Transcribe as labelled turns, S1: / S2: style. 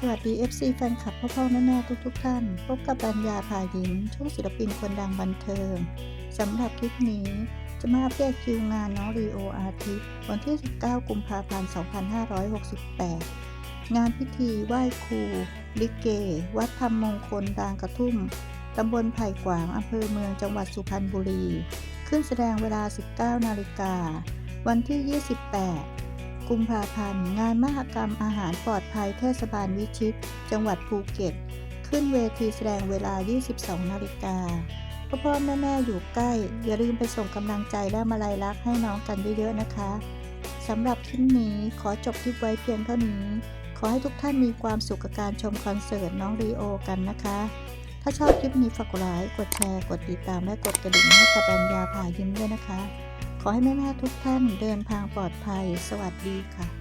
S1: สวัสดี FC แฟนคลับพ่อพ่อแม่แม่ทุกทุกๆท่าน พบกับปัญญาพายิมช่วงศิลปินคนดังบันเทิงสำหรับคลิปนี้จะมาอัปเดตคิวงานน้องรีโออาทิตย์วันที่ 19 กุมภาพันธ์ 2568 งานพิธีไหว้ครู ลิเก วัดธรรมมงคลดางกระทุ่ม ตำบลไผ่ขวางอำเภอเมืองจังหวัดสุพรรณบุรี ขึ้นแสดงเวลา 19 นาฬิกา วันที่ 28 กุมภาพันธ์ งานมหกรรมอาหารปลอดภัยเทศบาลวิชิต จังหวัดภูเก็ต ขึ้นเวทีแสดงเวลา 22 นาฬิกาพ่อพ่อแม่แม่อยู่ใกล้ อย่าลืมไปส่งกำลังใจและมาลัยรักให้น้องกันเยอะๆนะคะสำหรับคลิปนี้ขอจบคลิปไว้เพียงเท่านี้ ขอให้ทุกท่านมีความสุขกับการชมคอนเสิร์ตน้องรีโอกันนะคะ ถ้าชอบคลิปนี้ฝากกดไลค์กดแชร์ กดติดตามและกดกระดิ่งให้กับปัญญาผ่ายิ้มด้วยนะคะ ขอให้แม่ๆทุกท่านเดินทางปลอดภัย สวัสดีค่ะ